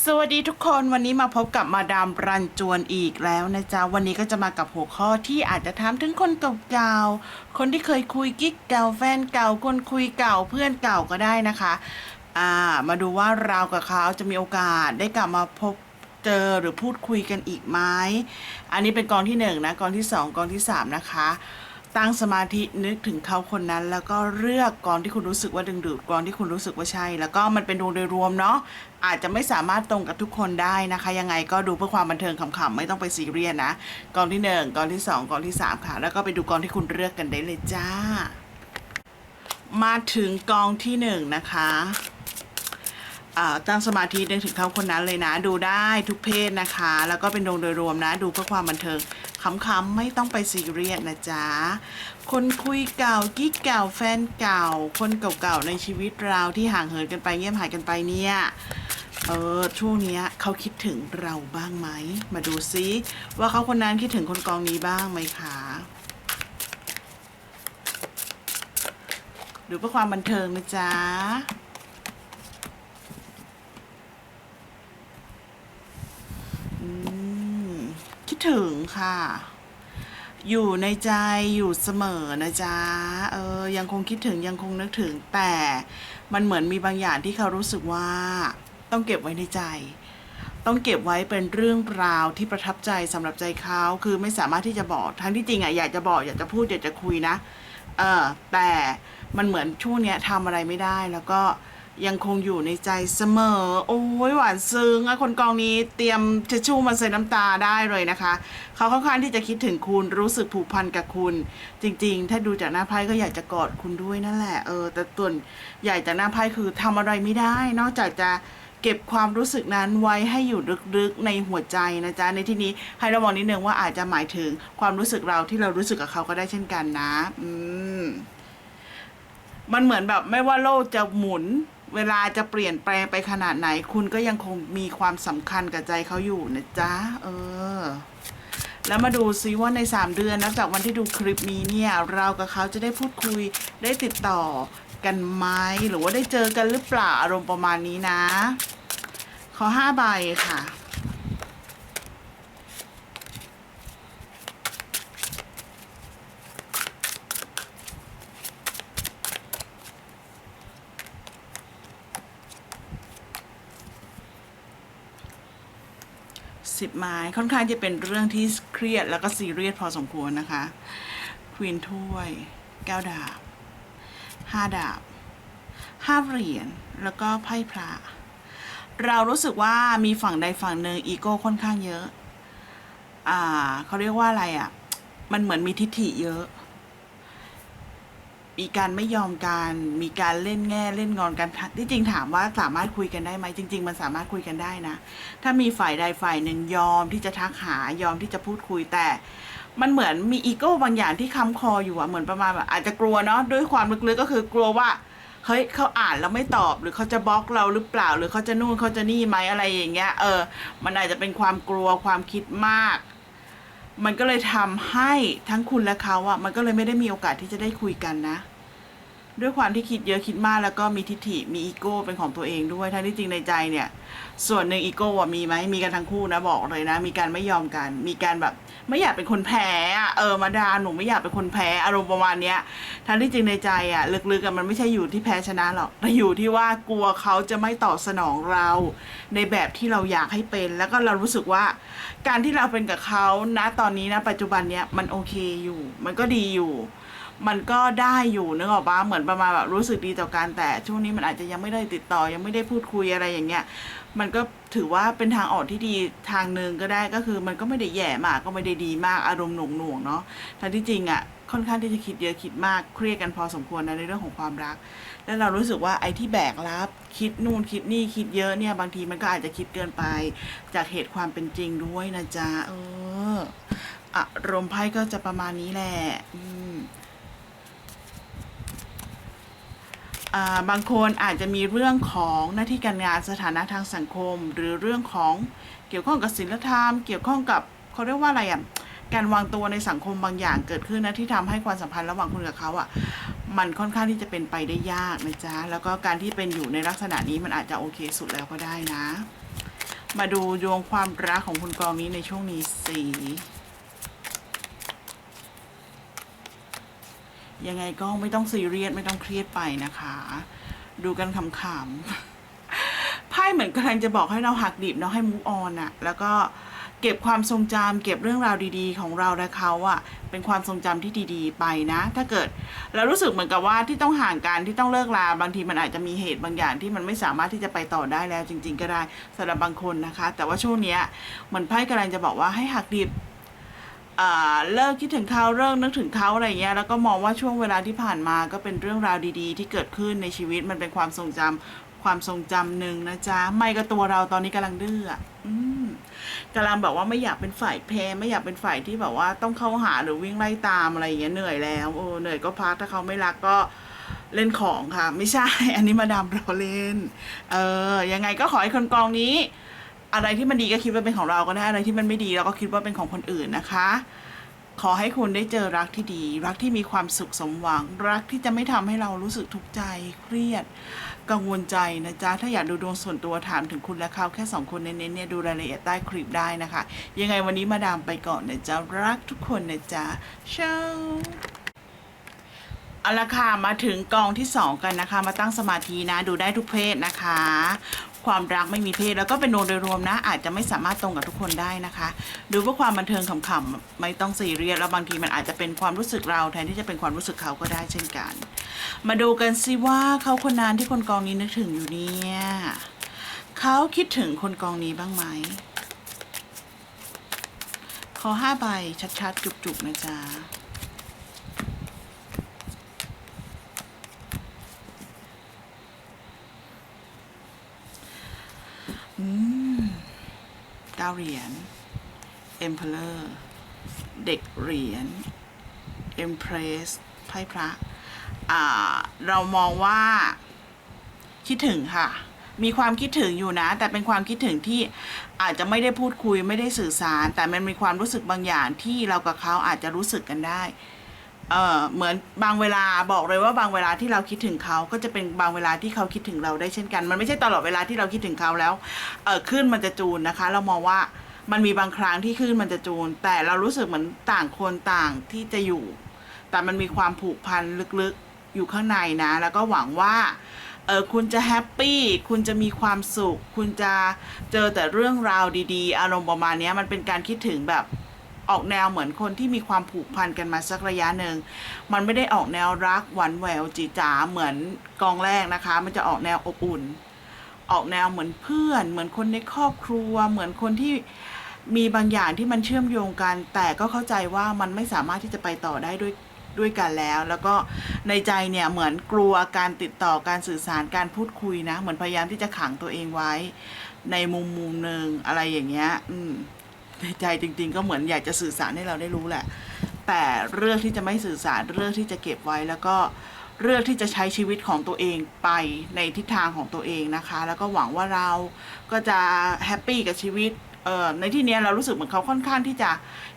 สวัสดีทุกคนวันนี้มาพบกับมาดามรันจวนอีกแล้วนะจ๊ะ วันนี้ก็จะมากับหัวข้อที่อาจจะถามถึงคนเก่าๆคนที่เคยคุยกิ๊กเก่าแฟนเก่าคนคุยเก่าเพื่อนเก่าก็ได้นะคะอ่ามาดูว่าเรากับเขาจะมีโอกาสได้กลับมาพบเจอหรือพูดคุยกันอีกไหมอันนี้เป็นกองที่หนึ่งนะกองที่สองกองที่สามนะคะ ตั้งสมาธินึกถึงเขาคนนั้น แล้วก็เลือกกองที่คุณรู้สึกว่าดึงดูดกองที่คุณรู้สึกว่าใช่ แล้วก็มันเป็นดวงโดยรวมเนาะอาจจะไม่สามารถตรงกับทุกคนได้นะคะ ยังไงก็ดูเพื่อความบันเทิงขำๆไม่ต้องไปซีเรียสนะกองที่หนึ่งกองที่สองกองที่สามค่ะ แล้วก็ไปดูกองที่คุณเลือกกันได้เลยจ้า มาถึงกองที่หนึ่งนะคะตั้งสมาธินึกถึงเขาคนนั้นเลยนะ ดูได้ทุกเพศนะคะ แล้วก็เป็นดวงโดยรวมนะ ดูเพื่อความบันเทิง ขำๆไม่ต้องไปซีเรียสนะจ๊ะ คนคุยเก่ากิ๊กเก่าแฟนเก่า คนเก่าๆในชีวิตเราที่ห่างเหินกันไปเงียบหายกันไปเนี่ยเออช่วงนี้เขาคิดถึงเราบ้างไหม มาดูซิว่าเขาคนนั้นคิดถึงคนกองนี้บ้างไหมคะดูเพื่อความบันเทิงนะจ๊ะ อืมคิด ถึงค่ะ อยู่ในใจอยู่เสมอนะจ๊ะ เออ ยังคงคิดถึงยังคงนึกถึง แต่มันเหมือนมีบางอย่างที่เขารู้สึกว่า ต้องเก็บไว้ในใจ ต้องเก็บไว้เป็นเรื่องราวที่ประทับใจสำหรับใจเขาคือไม่สามารถที่จะบอก ทั้งที่จริงอะอยากจะบอกอยากจะพูดอยากจะคุยนะ เออแต่มันเหมือนช่วงเนี้ยทำอะไรไม่ได้แล้วก็ ยังคงอยู่ในใจเสมอ โอ้ยหวานซึ้งอะคนกองนี้เตรียมทิชชู่มาใส่น้ำตาได้เลยนะคะ เขาค่อนข้างที่จะคิดถึงคุณรู้สึกผูกพันกับคุณ จริง ๆ ถ้าดูจากหน้าไพ่ก็อยากจะกอดคุณด้วยนั่นแหละเออ แต่ตัวนใหญ่จากหน้าไพ่คือทำอะไรไม่ได้ นอกจากจะเก็บความรู้สึกนั้นไว้ให้อยู่ลึกๆในหัวใจนะจ๊ะในที่นี้ให้ระวังนิดนึงว่าอาจจะหมายถึงความรู้สึกเราที่เรารู้สึกกับเขาก็ได้เช่นกันนะ อืมมันเหมือนแบบไม่ว่าโลกจะหมุน เวลาจะเปลี่ยนแปลงไปขนาดไหน คุณก็ยังคงมีความสำคัญกับใจเขาอยู่นะจ๊ะ เออ แล้วมาดูซิว่าใน 3 เดือนนับจากวันที่ดูคลิปนี้เนี่ย เรากับเขาจะได้พูดคุยได้ติดต่อกันไหมหรือว่าได้เจอกันหรือเปล่าอารมณ์ประมาณนี้นะ ขอห้าใบค่ะ สิบไม้ค่อนข้างจะเป็นเรื่องที่เครียดแล้วก็ซีเรียสพอสมควรนะคะควีนถ้วยแก้วดาบห้าดาบห้าเหรียญแล้วก็ไพ่พระเรารู้สึกว่ามีฝั่งใดฝั่งหนึ่งอีโก้ค่อนข้างเยอะ อ่าเขาเรียกว่าอะไรอะ่ะ มันเหมือนมีทิฐิเยอะ มีการไม่ยอมกันมีการเล่นแง่เล่นงอนกันที่จริงถามว่าสามารถคุยกันได้ไหมจริง ๆ มันสามารถคุยกันได้นะ ถ้ามีฝ่ายใดฝ่ายหนึ่งยอมที่จะทักหายอมที่จะพูดคุยแต่ มันเหมือนมีอีโก้บางอย่างที่ค้ำคออยู่อะเหมือนประมาณแบบอาจจะกลัวเนาะด้วยความลึกๆก็คือกลัวว่าเฮ้ยเขาอ่านแล้วไม่ตอบหรือเขาจะบล็อกเราหรือเปล่า หรือเขาจะนู่นเขาจะนี่ไหมอะไรอย่างเงี้ยเออ มันอาจจะเป็นความกลัวความคิดมาก มันก็เลยทำให้ทั้งคุณและเขาอะมันก็เลยไม่ได้มีโอกาสที่จะได้คุยกันนะ ด้วยความที่คิดเยอะคิดมากแล้วก็มีทิฐิมีอีโก้เป็นของตัวเองด้วยทั้งที่จริงในใจเนี่ย ส่วนหนึ่งอีโก้มีไหมมีกันทั้งคู่นะบอกเลยนะ มีการไม่ยอมกัน มีการแบบไม่อยากเป็นคนแพ้อะเออมาดาหนูไม่อยากเป็นคนแพ้อารมณ์ประมาณเนี้ยทั้งที่จริงในใจอะลึกๆกันมันไม่ใช่อยู่ที่แพ้ชนะหรอกแต่อยู่ที่ว่ากลัวเขาจะไม่ตอบสนองเรา ในแบบที่เราอยากให้เป็น แล้วก็เรารู้สึกว่า การที่เราเป็นกับเขานะตอนนี้นะปัจจุบันเนี้ยมันโอเคอยู่ มันก็ดีอยู่ มันก็ได้อยู่นึกออกปะเหมือนประมาณแบบรู้สึกดีต่อกันแต่ช่วงนี้มันอาจจะยังไม่ได้ติดต่อ ยังไม่ได้พูดคุยอะไรอย่างเงี้ย มันก็ถือว่าเป็นทางออกที่ดีทางหนึ่งก็ได้ก็คือ มันก็ไม่ได้แย่มากก็ไม่ได้ดีมากอารมณ์หน่วงหน่วงๆเนาะทั้งที่จริงอะ่ะค่อนข้างที่จะคิดเยอะคิดมากเครียดกันพอสมควรนะในเรื่องของความรัก แล้วเรารู้สึกว่าไอ้ที่แบกรับ คิดนู่นคิดนี่คิดเยอะเนี่ยบางทีมันก็อาจจะคิดเกินไป จากเหตุความเป็นจริงด้วยนะจ๊ะเอออารมณ์ไพ่ก็จะประมาณนี้แหละ อืม อ่า บางคนอาจจะมีเรื่องของหน้าที่การงานสถานะทางสังคม หรือเรื่องของเกี่ยวข้องกับศีลธรรม เกี่ยวข้องกับเขาเรียกว่าอะไรอะการวางตัวในสังคมบางอย่างเกิดขึ้นนะที่ทำให้ความสัมพันธ์ระหว่างคุณกับเขาอะมันค่อนข้างที่จะเป็นไปได้ยากนะจ๊ะแล้วก็การที่เป็นอยู่ในลักษณะนี้มันอาจจะโอเคสุดแล้วก็ได้นะ มาดูดวงความรักของคุณกองนี้ในช่วงนี้สี ยังไงก็ไม่ต้องซีเรียสไม่ต้องเครียดไปนะคะ ดูกันขำๆไพ่เหมือนกำลังจะบอกให้เราหักดิบเนาะให้มูฟออนอะแล้วก็เก็บความทรงจำเก็บเรื่องราวดีๆ ของเราและเขาอะเป็นความทรงจำที่ดีๆ ไปนะ ถ้าเกิดเรารู้สึกเหมือนกับว่าที่ต้องห่างกันที่ต้องเลิกลาบางทีมันอาจจะมีเหตุบางอย่างที่มันไม่สามารถที่จะไปต่อได้แล้วจริง ๆ ก็ได้สำหรับบางคนนะคะ แต่ว่าช่วงเนี้ยเหมือนไพ่กำลังจะบอกว่าให้หักดิบ เลิกคิดถึงเขาเลิกนึกถึงเขาอะไรเงี้ยแล้วก็มองว่าช่วงเวลาที่ผ่านมาก็เป็นเรื่องราวดีๆ ที่เกิดขึ้นในชีวิตมันเป็นความทรงจำความทรงจำหนึ่งนะจ๊ะ ไม่ก็ตัวเราตอนนี้กำลังดื้ออะอืมกำลังแบบว่าไม่อยากเป็นฝ่ายแพ้ไม่อยากเป็นฝ่ายที่แบบว่าต้องเข้าหาหรือวิ่งไล่ตามอะไรอย่างเงี้ยเหนื่อยแล้วโอ้เหนื่อยก็พักถ้าเขาไม่รักก็เล่นของค่ะ ไม่ใช่ อันนี้มาดามเราเล่น เออยังไงก็ขอให้คนกองนี้ อะไรที่มันดีก็คิดว่าเป็นของเราก็ได้อะไรที่มันไม่ดีเราก็คิดว่าเป็นของคนอื่นนะคะ ขอให้คุณได้เจอรักที่ดี รักที่มีความสุขสมหวัง รักที่จะไม่ทำให้เรารู้สึกทุกข์ใจเครียด กังวลใจนะจ๊ะถ้าอยากดูดวงส่วนตัวถามถึงคุณและเขาแค่สองคนเน้นๆเนี่ยดูรายละเอียดใต้คลิปได้นะคะ ยังไงวันนี้มาดามไปก่อนนะจ๊ะรักทุกคนนะจ๊ะเช้า เอาละค่ะมาถึงกองที่สองกันนะคะ มาตั้งสมาธินะ ดูได้ทุกเพศนะคะ ความรักไม่มีเพศแล้วก็เป็นโดยโดยรวมนะ อาจจะไม่สามารถตรงกับทุกคนได้นะคะ ดูเพื่อความบันเทิงขำๆไม่ต้องซีเรียสแล้วบางทีมันอาจจะเป็นความรู้สึกเราแทนที่จะเป็นความรู้สึกเขาก็ได้เช่นกัน มาดูกันสิว่าเขาคนนั้นที่คนกองนี้นึกถึงอยู่เนี่ยเขาคิดถึงคนกองนี้บ้างไหมขอห้าใบชัดๆ จุกๆนะจ๊ะ เก้าเหรียญ Emperor เด็กเหรียญ Empress ไพ่พระเรามองว่าคิดถึงค่ะ มีความคิดถึงอยู่นะ แต่เป็นความคิดถึงที่อาจจะไม่ได้พูดคุยไม่ได้สื่อสาร แต่มันมีความรู้สึกบางอย่างที่เรากับเขาอาจจะรู้สึกกันได้ เออเหมือนบางเวลาบอกเลยว่าบางเวลาที่เราคิดถึงเขาก็จะเป็นบางเวลาที่เขาคิดถึงเราได้เช่นกัน มันไม่ใช่ตลอดเวลาที่เราคิดถึงเขาแล้วเออขึ้นมันจะจูนนะคะ เรามองว่ามันมีบางครั้งที่ขึ้นมันจะจูน แต่เรารู้สึกเหมือนต่างคนต่างที่จะอยู่ แต่มันมีความผูกพันลึกๆอยู่ข้างในนะ แล้วก็หวังว่าเออคุณจะแฮปปี้คุณจะมีความสุข คุณจะเจอแต่เรื่องราวดี ๆ อารมณ์ประมาณนี้มันเป็นการคิดถึงแบบ ออกแนวเหมือนคนที่มีความผูกพันกันมาสักระยะหนึ่ง มันไม่ได้ออกแนวรักหวานแหววจีจ๋าเหมือนกองแรกนะคะ มันจะออกแนวอบอุ่น ออกแนวเหมือนเพื่อน เหมือนคนในครอบครัว เหมือนคนที่มีบางอย่างที่มันเชื่อมโยงกัน แต่ก็เข้าใจว่ามันไม่สามารถที่จะไปต่อได้ด้วยด้วยกันแล้ว แล้วก็ในใจเนี่ยเหมือนกลัวการติดต่อการสื่อสารการพูดคุยนะ เหมือนพยายามที่จะขังตัวเองไว้ ในมุมมุมหนึ่งอะไรอย่างเงี้ย อืม ในใจจริง ๆ ก็เหมือนอยากจะสื่อสารให้เราได้รู้แหละ แต่เรื่องที่จะไม่สื่อสารเรื่องที่จะเก็บไว้แล้วก็เลือกที่จะใช้ชีวิตของตัวเองไปในทิศทางของตัวเองนะคะ แล้วก็หวังว่าเราก็จะแฮปปี้กับชีวิต เออในที่เนี้ยเรารู้สึกเหมือนเขาค่อนข้างที่จะ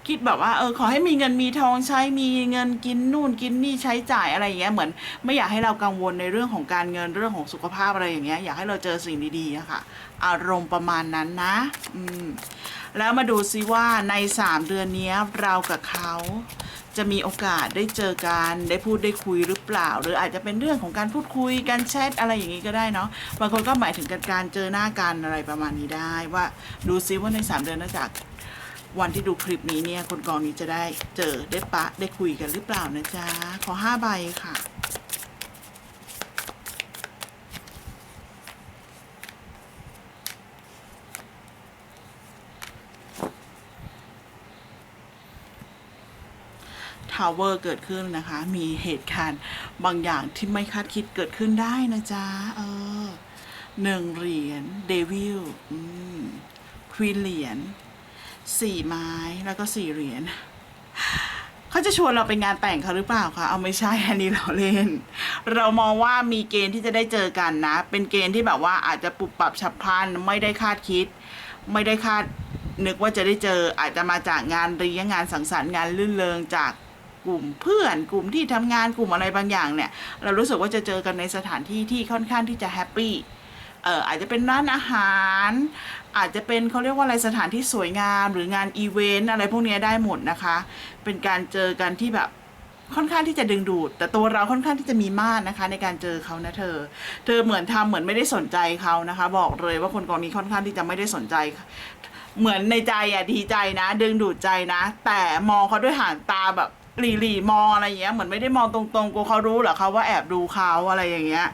คิดแบบว่าเออขอให้มีเงินมีทองใช้มีเงินกินนู่นกินนี่ใช้จ่ายอะไรอย่างเงี้ยเหมือน ไม่อยากให้เรากังวลในเรื่องของการเงินเรื่องของสุขภาพอะไรอย่างเงี้ยอยากให้เราเจอสิ่งดีๆอะค่ะ อารมณ์ประมาณนั้นนะ อืมแล้วมาดูซิว่าใน 3 เดือนเนี้ยเรากับเขา จะมีโอกาสได้เจอกันได้พูดได้คุยหรือเปล่า หรืออาจจะเป็นเรื่องของการพูดคุยการแชทอะไรอย่างนี้ก็ได้เนาะบางคนก็หมายถึงการการเจอหน้ากันอะไรประมาณนี้ได้ว่าดูซิว่าใน 3 เดือนนอกจากวันที่ดูคลิปนี้เนี่ยคนกองนี้จะได้เจอได้ปะได้คุยกันหรือเปล่านะจ๊ะขอห้าใบค่ะ ทาวเวอร์เกิดขึ้นนะคะ มีเหตุการณ์บางอย่างที่ไม่คาดคิดเกิดขึ้นได้นะจ๊ะ เออหนึ่งเหรียญเดวิลควีนเหรียญสี่ไม้แล้วก็สี่เหรียญเขาจะชวนเราไปงานแต่งเขาหรือเปล่าคะเอาไม่ใช่อันนี้เราเล่น เรามองว่ามีเกณฑ์ที่จะได้เจอกันนะ เป็นเกณฑ์ที่แบบว่าอาจจะปรับปรับฉับพลันไม่ได้คาดคิด ไม่ได้คาดนึกว่าจะได้เจออาจจะมาจากงานเลี้ยงงานสังสรรค์งานลื่นเริงจาก กลุ่มเพื่อนกลุ่มที่ทำงานกลุ่มอะไรบางอย่างเนี่ย เรารู้สึกว่าจะเจอกันในสถานที่ที่ค่อนข้างที่จะแฮปปี้เอออาจจะเป็นร้านอาหาร อาจจะเป็นเขาเรียกว่าอะไรสถานที่สวยงาม หรืองานอีเวนต์อะไรพวกนี้ได้หมดนะคะ เป็นการเจอกันที่แบบค่อนข้างที่จะดึงดูด แต่ตัวเราค่อนข้างที่จะมีมาดนะคะ ในการเจอเขานะเธอ เธอเหมือนทำเหมือนไม่ได้สนใจเขานะคะ บอกเลยว่าคนกองนี้ค่อนข้างที่จะไม่ได้สนใจ เหมือนในใจอะดีใจนะ ดึงดูดใจนะ แต่มองเขาด้วยหางตาแบบ หลีหลีมองอะไรอย่างเงี้ยเหมือนไม่ได้มองตรงๆกูเขารู้เหรอเขาว่าแอบดูเขาอะไรอย่างเงี้ย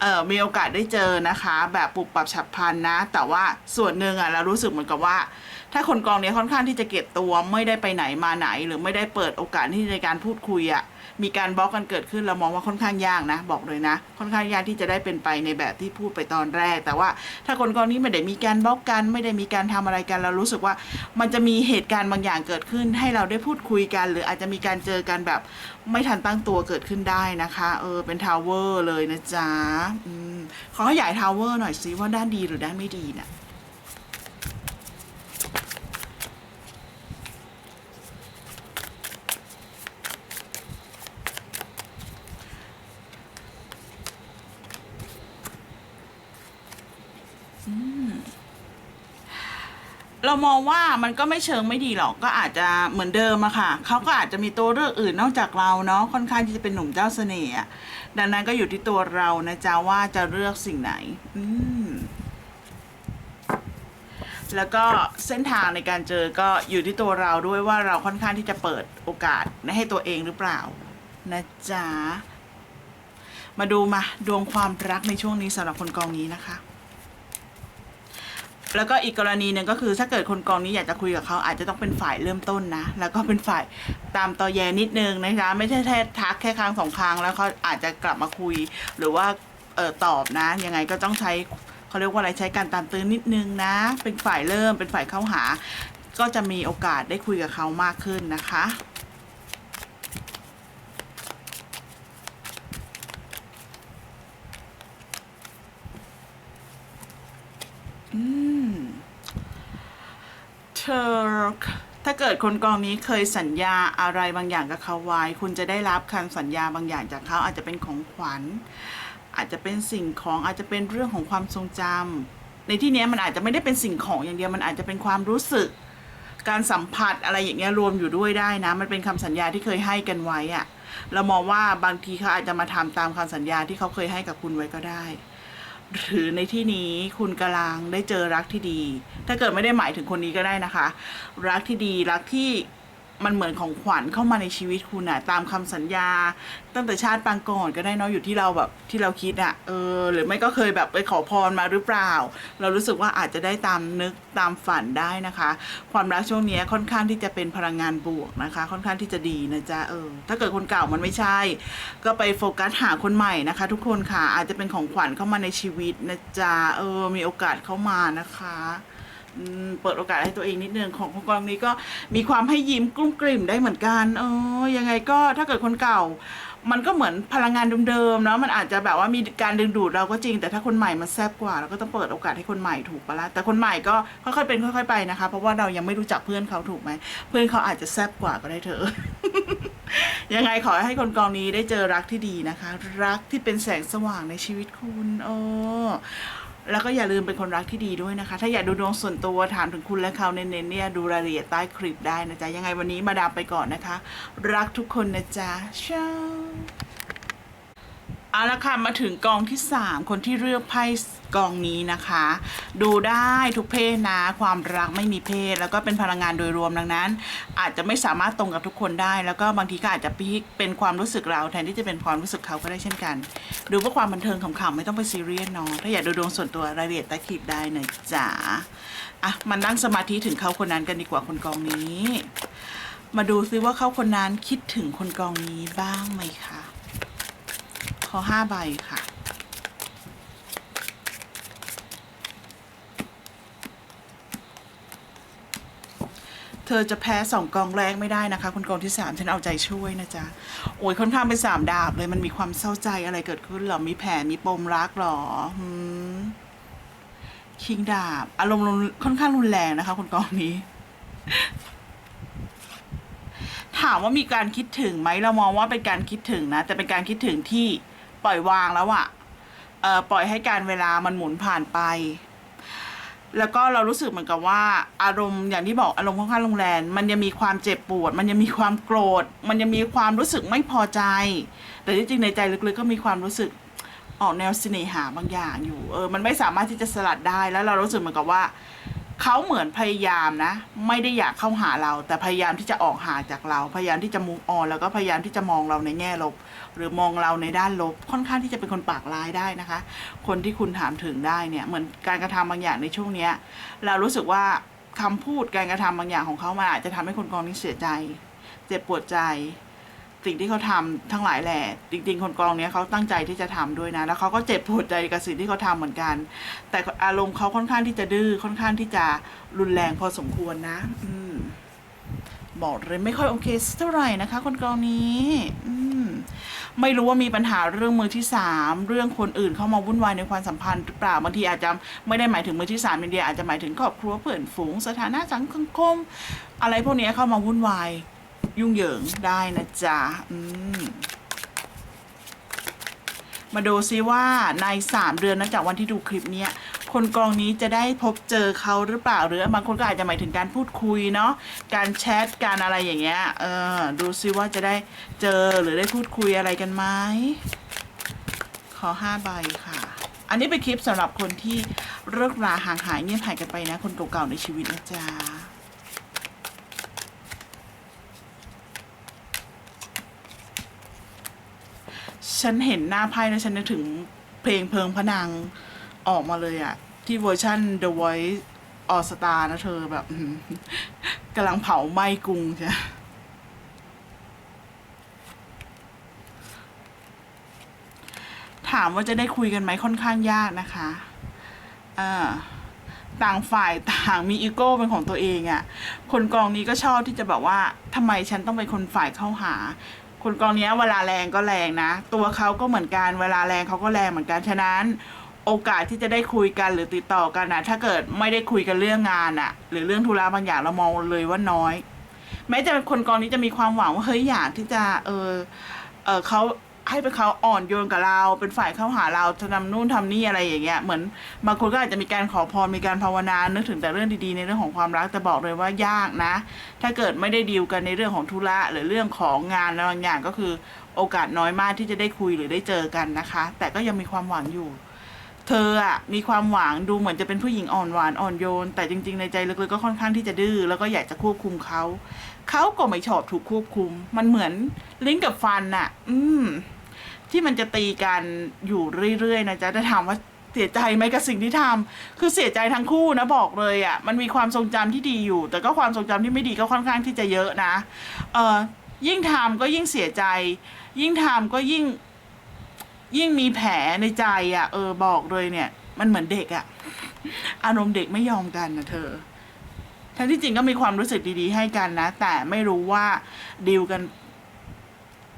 เออมีโอกาสได้เจอนะคะ แบบปรับปรับฉับพลันนะ แต่ว่าส่วนหนึ่งอะเรารู้สึกเหมือนกับว่า ถ้าคนกองเนี้ยค่อนข้างที่จะเก็บตัวไม่ได้ไปไหนมาไหน หรือไม่ได้เปิดโอกาสที่ในการพูดคุยอะ มีการบล็อกกันเกิดขึ้นเรามองว่าค่อนข้างยากนะ บอกเลยนะ ค่อนข้างยากที่จะได้เป็นไปในแบบที่พูดไปตอนแรก แต่ว่าถ้าคนกองนี้ไม่ได้มีการบล็อกกัน ไม่ได้มีการทำอะไรกันเรารู้สึกว่า มันจะมีเหตุการณ์บางอย่างเกิดขึ้น ให้เราได้พูดคุยกัน หรืออาจจะมีการเจอกันแบบไม่ทันตั้งตัวเกิดขึ้นได้นะคะ เออเป็นทาวเวอร์เลยนะจ๊ะขอขยายทาวเวอร์หน่อยสิว่าด้านดีหรือด้านไม่ดีน่ะ เรามองว่ามันก็ไม่เชิงไม่ดีหรอกก็อาจจะเหมือนเดิมอะค่ะเขาก็อาจจะมีตัวเลือกอื่นนอกจากเราเนาะค่อนข้างที่จะเป็นหนุ่มเจ้าเสน่ห์อะดังนั้นก็อยู่ที่ตัวเรานะจ๊ะว่าจะเลือกสิ่งไหน อืมแล้วก็เส้นทางในการเจอก็อยู่ที่ตัวเราด้วยว่าเราค่อนข้างที่จะเปิดโอกาสให้ตัวเองหรือเปล่า นะจ๊ะมาดูมาดวงความรักในช่วงนี้สำหรับคนกองนี้นะคะ แล้วก็อีกกรณีหนึ่งก็คือถ้าเกิดคนกองนี้อยากจะคุยกับเขาอาจจะต้องเป็นฝ่ายเริ่มต้นนะ แล้วก็เป็นฝ่ายตามตอแยนิดนึงนะคะ ไม่ใช่แค่ทักแค่ครั้งสองครั้งแล้วเขาอาจจะกลับมาคุย หรือว่าเออตอบนะยังไงก็ต้องใช้เขาเรียกว่าอะไรใช้การตามตื้นนิดนึงนะ เป็นฝ่ายเริ่มเป็นฝ่ายเข้าหา ก็จะมีโอกาสได้คุยกับเขามากขึ้นนะคะอืม เธอถ้าเกิดคนกองนี้เคยสัญญาอะไรบางอย่างกับเขาไว้ คุณจะได้รับคำสัญญาบางอย่างจากเขาอาจจะเป็นของขวัญ อาจจะเป็นสิ่งของอาจจะเป็นเรื่องของความทรงจำในที่นี้มันอาจจะไม่ได้เป็นสิ่งของอย่างเดียวมันอาจจะเป็นความรู้สึก การสัมผัสอะไรอย่างเงี้ยรวมอยู่ด้วยได้นะ มันเป็นคำสัญญาที่เคยให้กันไว้อะเรามองว่าบางทีเขาอาจจะมาทำตามคำสัญญาที่เขาเคยให้กับคุณไว้ก็ได้ หรือในที่นี้คุณกำลังได้เจอรักที่ดี ถ้าเกิดไม่ได้หมายถึงคนนี้ก็ได้นะคะ รักที่ดีรักที่ มันเหมือนของขวัญเข้ามาในชีวิตคุณอะตามคำสัญญา ตั้งแต่ชาติปางก่อนก็ได้เนาะอยู่ที่เราแบบที่เราคิดอะเออ หรือไม่ก็เคยแบบไปขอพรมาหรือเปล่า เรารู้สึกว่าอาจจะได้ตามนึกตามฝันได้นะคะ ความรักช่วงนี้ค่อนข้างที่จะเป็นพลังงานบวกนะคะ ค่อนข้างที่จะดีนะจ๊ะเออ ถ้าเกิดคนเก่ามันไม่ใช่ ก็ไปโฟกัสหาคนใหม่นะคะ ทุกคนค่ะอาจจะเป็นของขวัญเข้ามาในชีวิตนะจ๊ะเออ มีโอกาสเข้ามานะคะ เปิดโอกาสให้ตัวเองนิดนึงของคนกองนี้ก็มีความให้ยิ้มกลุ้มกลิ่มได้เหมือนกันเออยังไงก็ถ้าเกิดคนเก่า มันก็เหมือนพลังงานเดิมๆเนาะมันอาจจะแบบว่ามีการดึงดูดเราก็จริง แต่ถ้าคนใหม่มันแซบกว่าเราก็ต้องเปิดโอกาสให้คนใหม่ถูกปะละ่ะแต่คนใหม่ก็ค่อยๆเป็นค่อย ๆไปนะคะ เพราะว่าเรายังไม่รู้จักเพื่อนเขาถูกไหมเพื่อนเขาอาจจะแซบกว่าก็ได้เธอยังไงขอให้คนกองนี้ได้เจอรักที่ดีนะคะ รักที่เป็นแสงสว่างในชีวิตคุณเออ แล้วก็อย่าลืมเป็นคนรักที่ดีด้วยนะคะ ถ้าอยากดูดวงส่วนตัวถามถึงคุณและเขาเน้นๆเนี่ยดูรายละเอียดใต้คลิปได้นะจ๊ะ ยังไงวันนี้มาดามไปก่อนนะคะ รักทุกคนนะจ๊ะเช้า เอาละค่ะมาถึงกองที่ 3 คนที่เลือกไพ่กองนี้นะคะ ดูได้ทุกเพศนะ ความรักไม่มีเพศ แล้วก็เป็นพลังงานโดยรวมดังนั้น อาจจะไม่สามารถตรงกับทุกคนได้ แล้วก็บางทีก็อาจจะพิกเป็นความรู้สึกเราแทนที่จะเป็นความรู้สึกเขาก็ได้เช่นกัน ดูเพื่อความบันเทิงขำๆไม่ต้องไปซีเรียสเนาะถ้าอยากดูดวงส่วนตัวรายละเอียดใต้คลิปได้นะจ๊ะอะมานั่งสมาธิถึงเขาคนนั้นกันดีกว่าคนกองนี้ มาดูซิว่าเขาคนนั้นคิดถึงคนกองนี้บ้างไหมคะ ขอห้าใบค่ะ เธอจะแพ้สองกองแรกไม่ได้นะคะคุณกองที่สามฉันเอาใจช่วยนะจ๊ะ โอ้ยค่อนข้างเป็นสามดาบเลยมันมีความเศร้าใจอะไรเกิดขึ้นหรอ มีแผลมีปมรักหรอหืมคิงดาบ อารมณ์ค่อนข้างรุนแรงนะคะคุณกองนี้ถามว่ามีการคิดถึงไหมเรามองว่าเป็นการคิดถึงนะ แต่เป็นการคิดถึงที่ ปล่อยวางแล้วอะเออปล่อยให้การเวลามันหมุนผ่านไป แล้วก็เรารู้สึกเหมือนกับว่า อารมณ์อย่างที่บอกอารมณ์ค่อนข้างรุนแรงมันยังมีความเจ็บปวด มันยังมีความโกรธ มันยังมีความรู้สึกไม่พอใจ แต่ที่จริงในใจลึกๆก็มีความรู้สึกออกแนวเสน่หาบางอย่างอยู่ เออ มันไม่สามารถที่จะสลัดได้แล้วเรารู้สึกเหมือนกับว่า เขาเหมือนพยายามนะ ไม่ได้อยากเข้าหาเรา แต่พยายามที่จะออกห่างจากเรา พยายามที่จะมูฟออนแล้วก็พยายามที่จะมองเราในแง่ลบ หรือมองเราในด้านลบ ค่อนข้างที่จะเป็นคนปากร้ายได้นะคะ คนที่คุณถามถึงได้เนี่ยเหมือนการกระทำบางอย่างในช่วงเนี้ย เรารู้สึกว่าคำพูดการกระทำบางอย่างของเขามันอาจจะทำให้คนกองนี้เสียใจ เจ็บปวดใจ สิ่งที่เขาทำทั้งหลายแหละจริง ๆ คนกองเนี้ยเขาตั้งใจที่จะทำด้วยนะ แล้วเขาก็เจ็บปวดใจกับสิ่งที่เขาทำเหมือนกัน แต่อารมณ์เขาค่อนข้างที่จะดื้อค่อนข้างที่จะรุนแรงพอสมควรนะ อืมบอกเลยไม่ค่อยโอเคสเท่าไหร่นะคะ คนกองนี้มไม่รู้ว่ามีปัญหาเรื่องมือที่สามเรื่องคนอื่นเข้ามาวุ่นวายในความสัมพันธ์หรือเปล่าบางทีอาจจะไม่ได้หมายถึงมือที่สามอย่างเดียวอาจจะหมายถึงครอบครัวเพื่อนฝูงสถานะสังคม อะไรพวกนี้เข้ามาวุ่นวาย ยุ่งเหยิงได้นะจ๊ะอืมมาดูซิว่าในสามเดือนนับจากวันที่ดูคลิปเนี้ยคนกองนี้จะได้พบเจอเขาหรือเปล่า หรือบางคนก็อาจจะหมายถึงการพูดคุยเนาะการแชทการอะไรอย่างเงี้ยเออดูซิว่าจะได้เจอหรือได้พูดคุยอะไรกันไหมขอห้าใบค่ะ อันนี้เป็นคลิปสำหรับคนที่เลิกราห่างหายเงียบหายกันไปนะ คนเก่าๆในชีวิตนะจ๊ะ ฉันเห็นหน้าไพ่แล้วฉันนึกถึงเพลงเพลิงพระนางออกมาเลยอะที่เวอร์ชัน The Voice All Star นะเธอแบบกำลังเผาไหม้กรุงใช่ถามว่าจะได้คุยกันไหมค่อนข้างยากนะคะต่างฝ่ายต่างมีอีโก้เป็นของตัวเองอะ่ะ คนกองนี้ก็ชอบที่จะแบบว่าทำไมฉันต้องเป็นคนฝ่ายเข้าหา คนกองนี้เวลาแรงก็แรงนะ ตัวเขาก็เหมือนกันเวลาแรงเขาก็แรงเหมือนกันฉะนั้น โอกาสที่จะได้คุยกันหรือติดต่อกันนะถ้าเกิดไม่ได้คุยกันเรื่องงานอะหรือเรื่องธุระบางอย่างเรามองเลยว่าน้อย แม้จะคนกองนี้จะมีความหวังว่าเฮ้ยอยากที่จะเออเออเขา ให้เป็นเขาอ่อนโยนกับเรา เป็นฝ่ายเข้าหาเราจะทำนู่นทำนี่อะไรอย่างเงี้ยเหมือนบางคนก็อาจจะมีการขอพรมีการภาวนานึกถึงแต่เรื่องดีๆในเรื่องของความรักแต่บอกเลยว่ายากนะ ถ้าเกิดไม่ได้ดีลกันในเรื่องของธุระหรือเรื่องของงานอะไรบางอย่างก็คือโอกาสน้อยมากที่จะได้คุยหรือได้เจอกันนะคะ แต่ก็ยังมีความหวังอยู่ เธออะมีความหวังดูเหมือนจะเป็นผู้หญิงอ่อนหวานอ่อนโยน แต่จริง ๆ ในใจลึกๆก็ค่อนข้างที่จะดื้อแล้วก็อยากจะควบคุมเขาเขาก็ไม่ชอบถูกควบคุม มันเหมือนลิ้นกับฟันน่ะ อืม ที่มันจะตีกันอยู่เรื่อยๆนะจ๊ะแต่ถามว่าเสียใจไหมกับสิ่งที่ทำคือเสียใจทั้งคู่นะบอกเลยอะ่ะ มันมีความทรงจำที่ดีอยู่ แต่ก็ความทรงจำที่ไม่ดีก็ค่อนข้างที่จะเยอะนะ เออยิ่งทำก็ยิ่งเสียใจ ยิ่งทำก็ยิ่ง ยิ่งมีแผลในใจอะ่ะ เออบอกเลยเนี่ย มันเหมือนเด็กอะ่ะ อารมณ์เด็กไม่ยอมกันนะเธอทั้งที่จริงก็มีความรู้สึกดีๆให้กันนะ แต่ไม่รู้ว่าดีลกัน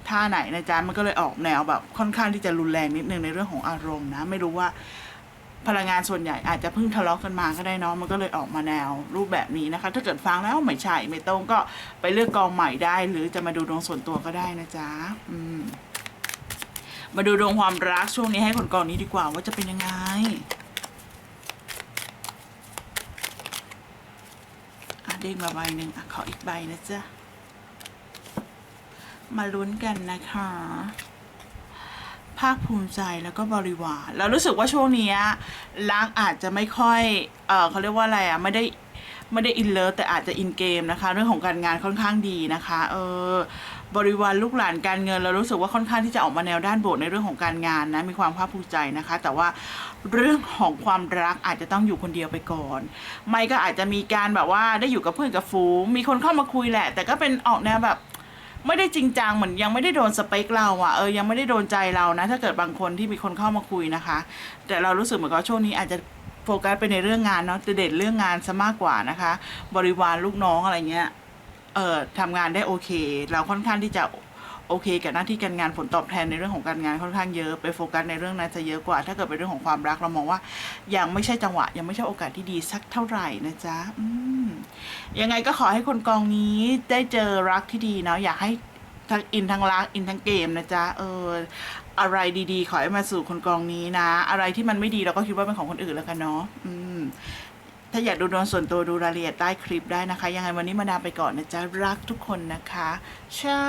ท่าไหนนะจ๊ะมันก็เลยออกแนวแบบค่อนข้างที่จะรุนแรงนิดนึงในเรื่องของอารมณ์นะไม่รู้ว่าพลังงานส่วนใหญ่อาจจะเพิ่งทะเลาะกันมาก็ได้เนาะมันก็เลยออกมาแนวรูปแบบนี้นะคะ ถ้าเกิดฟังแล้วไม่ใช่ไม่ตรงก็ไปเลือกกองใหม่ได้ หรือจะมาดูดวงส่วนตัวก็ได้นะจ๊ะอืมมาดูดวงความรักช่วงนี้ให้คนกองนี้ดีกว่าว่าจะเป็นยังไงเด้งมาใบหนึ่งอขออีกใบนะจ๊ะ มาลุ้นกันนะคะ ภาคภูมิใจแล้วก็บริวารแล้วรู้สึกว่าช่วงนี้ยรักอาจจะไม่ค่อยเออเขาเรียกว่าอะไรอะไม่ได้ไม่ได้อินเลิฟแต่อาจจะอินเกมนะคะ เรื่องของการงานค่อนข้างดีนะคะ เออบริวารลูกหลานการเงิน เรารู้สึกว่าค่อนข้างที่จะออกมาแนวด้านบวกในเรื่องของการงานนะมีความภาคภูมิใจนะคะ แต่ว่าเรื่องของความรักอาจจะต้องอยู่คนเดียวไปก่อน ไม่ก็อาจจะมีการแบบว่าได้อยู่กับเพื่อนกับฝูงมีคนเข้ามาคุยแหละ แต่ก็เป็นออกแนวแบบ ไม่ได้จริงจังเหมือนยังไม่ได้โดนสเปคเราอะเออยังไม่ได้โดนใจเรานะ ถ้าเกิดบางคนที่มีคนเข้ามาคุยนะคะ แต่เรารู้สึกเหมือนกับช่วงนี้อาจจะโฟกัสไปในเรื่องงานเนาะจะเด่นเรื่องงานซะมากกว่านะคะ บริวารลูกน้องอะไรเงี้ยเออทำงานได้โอเค เราค่อนข้างที่จะโอเคกับหน้าที่การงานผลตอบแทนในเรื่องของการงานค่อนข้างเยอะไปโฟกัสในเรื่องนั้นจะเยอะกว่า ถ้าเกิดเป็นเรื่องของความรักเรามองว่ายังไม่ใช่จังหวะ ยังไม่ใช่โอกาสที่ดีสักเท่าไหร่นะจ๊ะอื ยังไงก็ขอให้คนกองนี้ได้เจอรักที่ดีเนาะอยากให้ทั้งอินทั้งรักอินทั้งเกมนะจ๊ะเอออะไรดีๆ ขอให้มาสู่คนกองนี้นะ อะไรที่มันไม่ดีเราก็คิดว่าเป็นของคนอื่นแล้วกันเนาะอืมถ้าอยากดูดวงส่วนตัวดูรายละเอียดใต้คลิปได้นะคะ ยังไงวันนี้มาดามไปก่อนนะจ๊ะ รักทุกคนนะคะเช้า